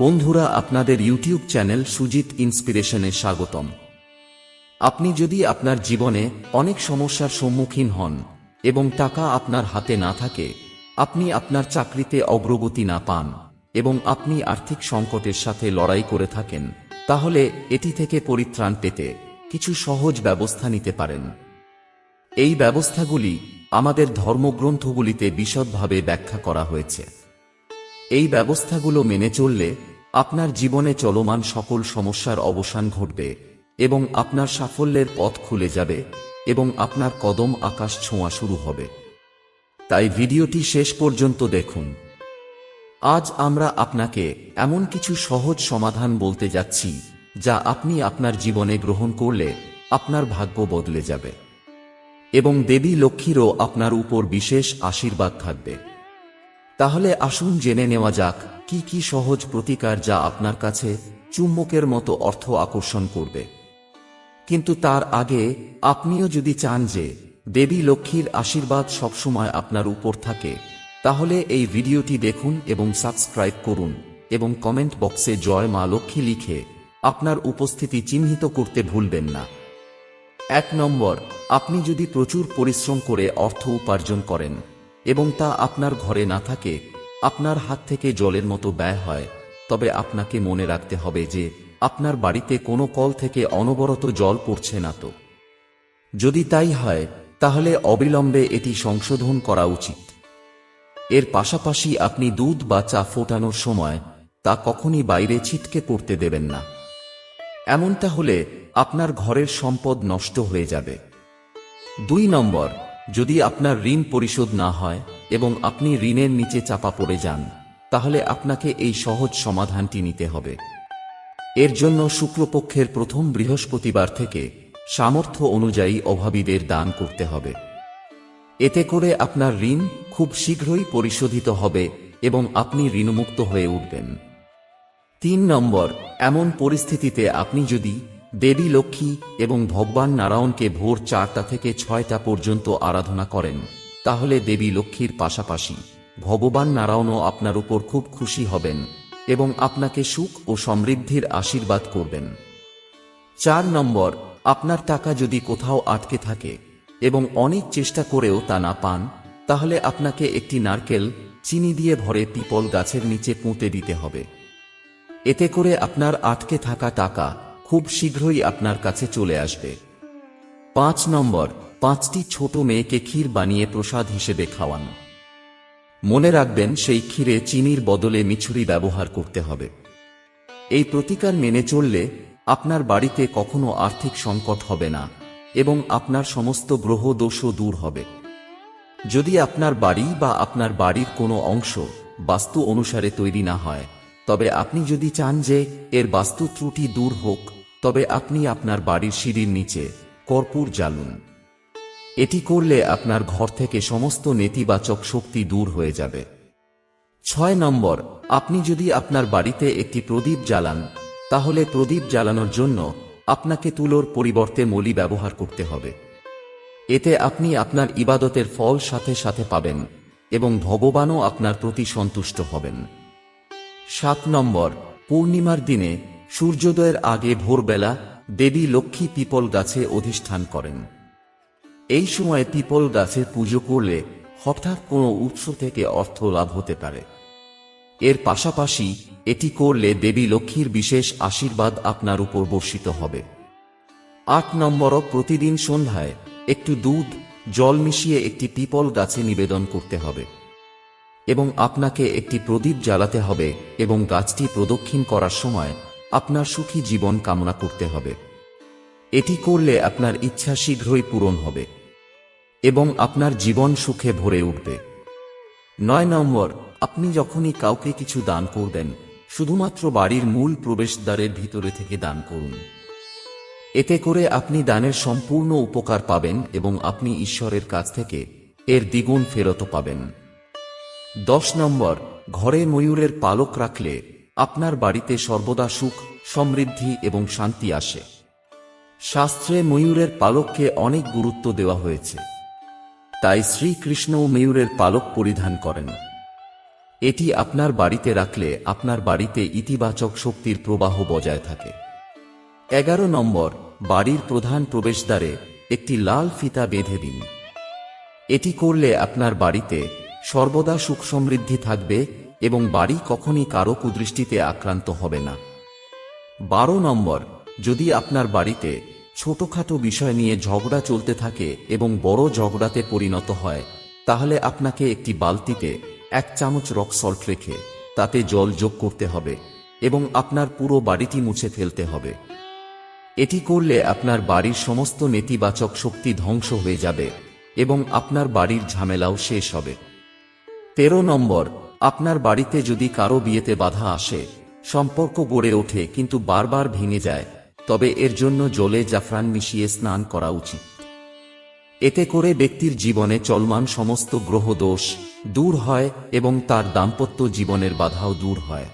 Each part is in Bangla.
বন্ধুরা, আপনাদের ইউটিউব চ্যানেল সুজিত ইন্সপিরেশনে স্বাগতম। আপনি যদি আপনার জীবনে অনেক সমস্যার সম্মুখীন হন এবং টাকা আপনার হাতে না থাকে, আপনি আপনার চাকরিতে অগ্রগতি না পান এবং আপনি আর্থিক সংকটের সাথে লড়াই করে থাকেন, তাহলে এটি থেকে পরিত্রাণ পেতে কিছু সহজ ব্যবস্থা নিতে পারেন। এই ব্যবস্থাগুলি আমাদের ধর্মগ্রন্থগুলিতে বিশদভাবে ব্যাখ্যা করা হয়েছে। এই ব্যবস্থাগুলো মেনে চললে আপনার জীবনে চলমান সকল সমস্যার অবসান ঘটবে এবং আপনার সাফল্যের পথ খুলে যাবে এবং আপনার কদম আকাশ ছোঁয়া শুরু হবে। তাই ভিডিওটি শেষ পর্যন্ত দেখুন। আজ আমরা আপনাকে এমন কিছু সহজ সমাধান বলতে যাচ্ছি, যা আপনি আপনার জীবনে গ্রহণ করলে আপনার ভাগ্য বদলে যাবে এবং দেবী লক্ষ্মীরও আপনার উপর বিশেষ আশীর্বাদ থাকবে। তাহলে আসুন জেনে নেওয়া যাক, কি কি সহজ প্রতিকার যা আপনার কাছে চুম্বকের মতো অর্থ আকর্ষণ করবে। কিন্তু তার আগে, আপনিও যদি চান যে, দেবী লক্ষ্মীর আশীর্বাদ সবসময় আপনার উপর থাকে, তাহলে এই ভিডিওটি দেখুন এবং সাবস্ক্রাইব করুন, এবং কমেন্ট বক্সে জয় মা লক্ষ্মী লিখে আপনার উপস্থিতি চিহ্নিত করতে ভুলবেন না। এক নম্বর, আপনি যদি প্রচুর পরিশ্রম করে অর্থ উপার্জন করেন এবং তা আপনার ঘরে না থাকে, আপনার হাত থেকে জলের মতো ব্যয় হয়, তবে আপনাকে মনে রাখতে হবে যে আপনার বাড়িতে কোনো কল থেকে অনবরত জল পড়ছে না তো। যদি তাই হয়, তাহলে অবিলম্বে এটি সংশোধন করা উচিত। এর পাশাপাশি আপনি দুধ বা চা ফোটানোর সময় তা কখনই বাইরে ছিটকে পড়তে দেবেন না। এমনটা হলে আপনার ঘরের সম্পদ নষ্ট হয়ে যাবে। দুই নম্বর যদি আপনার ঋণ পরিশোধ না হয় এবং আপনি ঋণের নিচে চাপা পড়ে যান, তাহলে আপনাকে এই সহজ সমাধানটি নিতে হবে। এর জন্য শুক্রপক্ষের প্রথম বৃহস্পতিবার থেকে সামর্থ্য অনুযায়ী অভাবীদের দান করতে হবে। এতে করে আপনার ঋণ খুব শীঘ্রই পরিশোধিত হবে এবং আপনি ঋণমুক্ত হয়ে উঠবেন। তিন নম্বর, এমন পরিস্থিতিতে আপনি যদি দেবী লক্ষ্মী এবং ভগবান নারায়ণকে ভোর চারটা থেকে ছয়টা পর্যন্ত আরাধনা করেন। তাহলে দেবী লক্ষ্মীর পাশাপাশি ভগবান নারায়ণও আপনার উপর খুব খুশি হবেন এবং আপনাকে সুখ ও সমৃদ্ধির আশীর্বাদ করবেন। চার নম্বর, আপনার টাকা যদি কোথাও আটকে থাকে এবং অনেক চেষ্টা করেও তা না পান, তাহলে আপনাকে একটি নারকেল, চিনি দিয়ে ভরে পিপল গাছের নিচে পুঁতে দিতে হবে। এতে করে আপনার আটকে থাকা টাকা খুব শীঘ্রই আপনার কাছে চলে আসবে। পাঁচ নম্বর, পাঁচটি ছোট মেয়েকে ক্ষীর বানিয়ে প্রসাদ হিসেবে খাওয়ান। মনে রাখবেন, সেই ক্ষীরে চিনির বদলে মিছুরি ব্যবহার করতে হবে। এই প্রতিকার মেনে চললে আপনার বাড়িতে কখনো আর্থিক সংকট হবে না এবং আপনার সমস্ত গ্রহ দোষও দূর হবে। যদি আপনার বাড়ি বা আপনার বাড়ির কোনো অংশ বাস্তু অনুসারে তৈরি না হয়, তবে আপনি যদি চান যে এর বাস্তু ত্রুটি দূর হোক তবে আপনি আপনার বাড়ির সিঁড়ির নিচে কর্পূর জ্বালুন। এটি করলে আপনার ঘর থেকে সমস্ত নেতিবাচক শক্তি দূর হয়ে যাবে। ছয় নম্বর, আপনি যদি আপনার বাড়িতে একটি প্রদীপ জ্বালান, তাহলে প্রদীপ জ্বালানোর জন্য আপনাকে তুলোর পরিবর্তে মলি ব্যবহার করতে হবে। এতে আপনি আপনার ইবাদতের ফল সাথে সাথে পাবেন এবং ভগবানও আপনার প্রতি সন্তুষ্ট হবেন। সাত নম্বর, পূর্ণিমার দিনে সূর্যোদয়ের আগে ভোরবেলা দেবী লক্ষ্মী পিপল গাছে অধিষ্ঠান করেন। এই সময় পিপল গাছে পুজো করলে হঠাৎ কোনো উৎস থেকে অর্থ লাভ হতে পারে। এর পাশাপাশি এটি করলে দেবী লক্ষ্মীর বিশেষ আশীর্বাদ আপনার উপর বর্ষিত হবে। আট নম্বরও প্রতিদিন সন্ধ্যায় একটু দুধ, জল মিশিয়ে একটি পিপল গাছে নিবেদন করতে হবে। এবং আপনাকে একটি প্রদীপ জ্বালাতে হবে এবং গাছটি প্রদক্ষিণ করার সময় আপনার সুখী জীবন কামনা করতে হবে। এটি করলে আপনার ইচ্ছা শীঘ্রই পূরণ হবে এবং আপনার জীবন সুখে ভরে উঠবে। নয় নম্বর, আপনি যখনই কাউকে কিছু দান করবেন, শুধুমাত্র বাড়ির মূল প্রবেশদ্বারের ভিতরে থেকে দান করুন। এতে করে আপনি দানের সম্পূর্ণ উপকার পাবেন এবং আপনি ঈশ্বরের কাছ থেকে এর দ্বিগুণ ফেরত পাবেন। দশ নম্বর, ঘরে ময়ূরের পালক রাখলে আপনার বাড়িতে সর্বদা সুখ, সমৃদ্ধি এবং শান্তি আসে। শাস্ত্রে ময়ূরের পালককে অনেক গুরুত্ব দেওয়া হয়েছে। তাই শ্রীকৃষ্ণও ময়ূরের পালক পরিধান করেন। এটি আপনার বাড়িতে রাখলে আপনার বাড়িতে ইতিবাচক শক্তির প্রবাহ বজায় থাকে। এগারো নম্বর, বাড়ির প্রধান প্রবেশদ্বারে একটি লাল ফিতা বেঁধে দিন। এটি করলে আপনার বাড়িতে সর্বদা সুখ সমৃদ্ধি থাকবে এবং বাড়ি কখনই কারও কুদৃষ্টিতে আক্রান্ত হবে না। বারো নম্বর, যদি আপনার বাড়িতে ছোটখাটো বিষয় নিয়ে ঝগড়া চলতে থাকে এবং বড় ঝগড়াতে পরিণত হয়, তাহলে আপনাকে একটি বালতিতে এক চামচ রক সল্ট রেখে তাতে জল যোগ করতে হবে এবং আপনার পুরো বাড়িটি মুছে ফেলতে হবে। এটি করলে আপনার বাড়ির সমস্ত নেতিবাচক শক্তি ধ্বংস হয়ে যাবে এবং আপনার বাড়ির ঝামেলাও শেষ হবে। তেরো নম্বর আপনার বাড়িতে যদি কারও বিয়েতে বাধা আসে, সম্পর্ক গড়ে ওঠে কিন্তু বারবার ভেঙে যায়, তবে এর জন্য জলে জাফরান মিশিয়ে স্নান করা উচিত। এতে করে ব্যক্তির জীবনে চলমান সমস্ত গ্রহ দোষ দূর হয় এবং তার দাম্পত্য জীবনের বাধাও দূর হয়।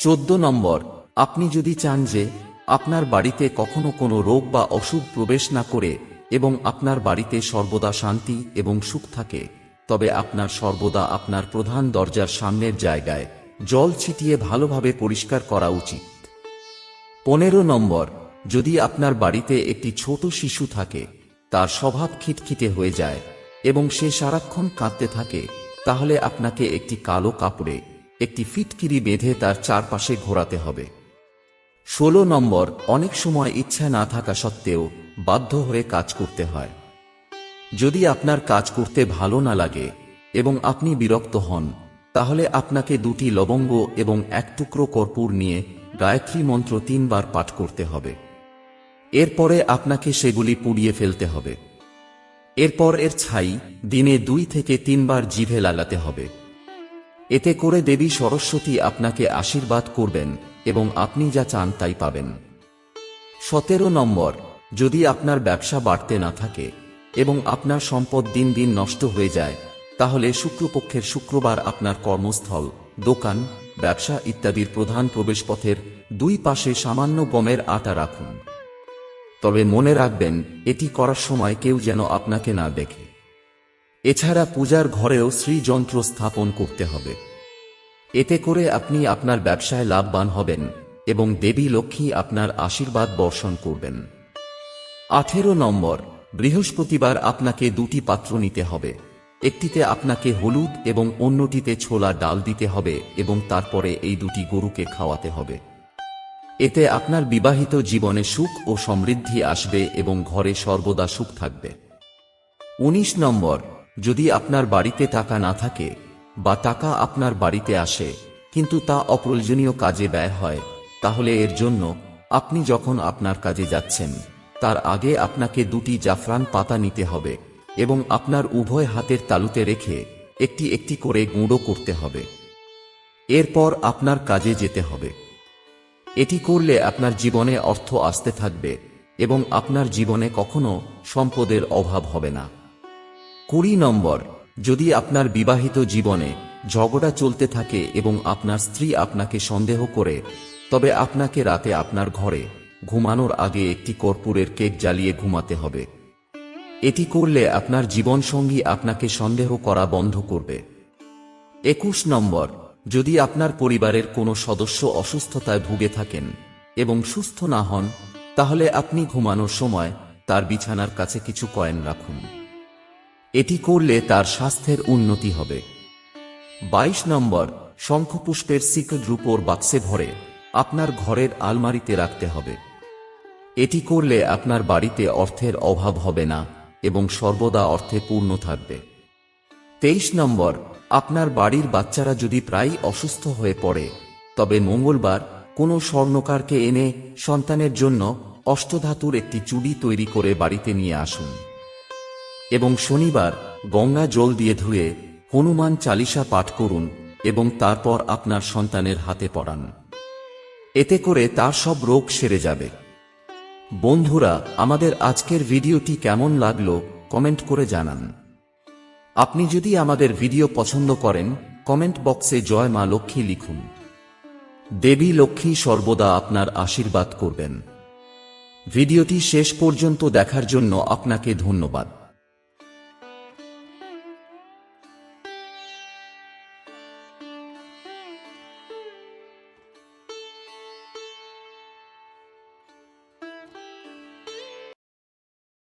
চোদ্দ নম্বর, আপনি যদি চান যে আপনার বাড়িতে কখনো কোনো রোগ বা অসুখ প্রবেশ না করে এবং আপনার বাড়িতে সর্বদা শান্তি এবং সুখ থাকে তবে আপনার সর্বদা আপনার প্রধান দরজার সামনের জায়গায় জল ছিটিয়ে ভালোভাবে পরিষ্কার করা উচিত। পনেরো নম্বর, যদি আপনার বাড়িতে একটি ছোট শিশু থাকে, তার স্বভাব খিটখিটে হয়ে যায় এবং সে সারাক্ষণ কাঁদতে থাকে, তাহলে আপনাকে একটি কালো কাপড়ে একটি ফিটকিরি বেঁধে তার চারপাশে ঘোরাতে হবে। ষোলো নম্বর, অনেক সময় ইচ্ছা না থাকা সত্ত্বেও বাধ্য হয়ে কাজ করতে হয়। যদি আপনার কাজ করতে ভালো না লাগে এবং আপনি বিরক্ত হন, তাহলে আপনাকে দুটি লবঙ্গ এবং এক টুকরো কর্পূর নিয়ে গায়ত্রী মন্ত্র তিনবার পাঠ করতে হবে। এরপরে আপনাকে সেগুলি পুড়িয়ে ফেলতে হবে। এরপর এর ছাই দিনে দুই থেকে তিনবার জিভে লাগাতে হবে। এতে করে দেবী সরস্বতী আপনাকে আশীর্বাদ করবেন এবং আপনি যা চান তাই পাবেন। সতেরো নম্বর, যদি আপনার ব্যবসা বাড়তে না থাকে এবং আপনার সম্পদ দিন দিন নষ্ট হয়ে যায়, তাহলে শুক্রপক্ষের শুক্রবার আপনার কর্মস্থল, দোকান, ব্যবসা ইত্যাদির প্রধান প্রবেশপথের দুই পাশে সামান্য গমের আটা রাখুন। তবে মনে রাখবেন, এটি করার সময় কেউ যেন আপনাকে না দেখে। এছাড়া পূজার ঘরেও শ্রীযন্ত্র স্থাপন করতে হবে। এতে করে আপনি আপনার ব্যবসায় লাভবান হবেন এবং দেবী লক্ষ্মী আপনার আশীর্বাদ বর্ষণ করবেন। আঠেরো নম্বর বৃহস্পতিবার আপনাকে দুটি পাত্র নিতে হবে। একটিতে আপনাকে হলুদ এবং অন্যটিতে ছোলা ডাল দিতে হবে এবং তারপরে এই দুটি গরুকে খাওয়াতে হবে। এতে আপনার বিবাহিত জীবনে সুখ ও সমৃদ্ধি আসবে এবং ঘরে সর্বদা সুখ থাকবে। ১৯ নম্বর, যদি আপনার বাড়িতে টাকা না থাকে বা টাকা আপনার বাড়িতে আসে, কিন্তু তা অপ্রয়োজনীয় কাজে ব্যয় হয়, তাহলে এর জন্য আপনি যখন আপনার কাজে যাচ্ছেন তার আগে আপনাকে দুটি জাফরান পাতা নিতে হবে এবং আপনার উভয় হাতের তালুতে রেখে একটি একটি করে গুঁড়ো করতে হবে। এরপর আপনার কাজে যেতে হবে। এটি করলে আপনার জীবনে অর্থ আসতে থাকবে এবং আপনার জীবনে কখনো সম্পদের অভাব হবে না। কুড়ি নম্বর, যদি আপনার বিবাহিত জীবনে ঝগড়া চলতে থাকে এবং আপনার স্ত্রী আপনাকে সন্দেহ করে, তবে আপনাকে রাতে আপনার ঘরে ঘুমানোর আগে একটি কর্পূরের কেক জ্বালিয়ে ঘুমাতে হবে। এটি করলে আপনার জীবনসঙ্গী আপনাকে সন্দেহ করা বন্ধ করবে। একুশ নম্বর, যদি আপনার পরিবারের কোনো সদস্য অসুস্থতায় ভুগে থাকেন এবং সুস্থ না হন, তাহলে আপনি ঘুমানোর সময় তার বিছানার কাছে কিছু কয়েন রাখুন। এটি করলে তার স্বাস্থ্যের উন্নতি হবে। বাইশ নম্বর, শঙ্খপুষ্পের সিক্রেট রূপোর বাক্সে ভরে আপনার ঘরের আলমারিতে রাখতে হবে। এটি করলে আপনার বাড়িতে অর্থের অভাব হবে না এবং সর্বদা অর্থে পূর্ণ থাকবে। তেইশ নম্বর, আপনার বাড়ির বাচ্চারা যদি প্রায় অসুস্থ হয়ে পড়ে, তবে মঙ্গলবার কোনো স্বর্ণকারকে এনে সন্তানের জন্য অষ্টধাতুর একটি চুড়ি তৈরি করে বাড়িতে নিয়ে আসুন। এবং শনিবার গঙ্গা জল দিয়ে ধুয়ে হনুমান চালিসা পাঠ করুন এবং তারপর আপনার সন্তানের হাতে পড়ান। এতে করে তার সব রোগ সেরে যাবে। বন্ধুরা, আমাদের আজকের ভিডিওটি কেমন লাগল কমেন্ট করে জানান। আপনি যদি আমাদের ভিডিও পছন্দ করেন, কমেন্ট বক্সে জয় মা লক্ষ্মী লিখুন। দেবী লক্ষ্মী সর্বদা আপনার আশীর্বাদ করবেন। ভিডিওটি শেষ পর্যন্ত দেখার জন্য আপনাকে ধন্যবাদ।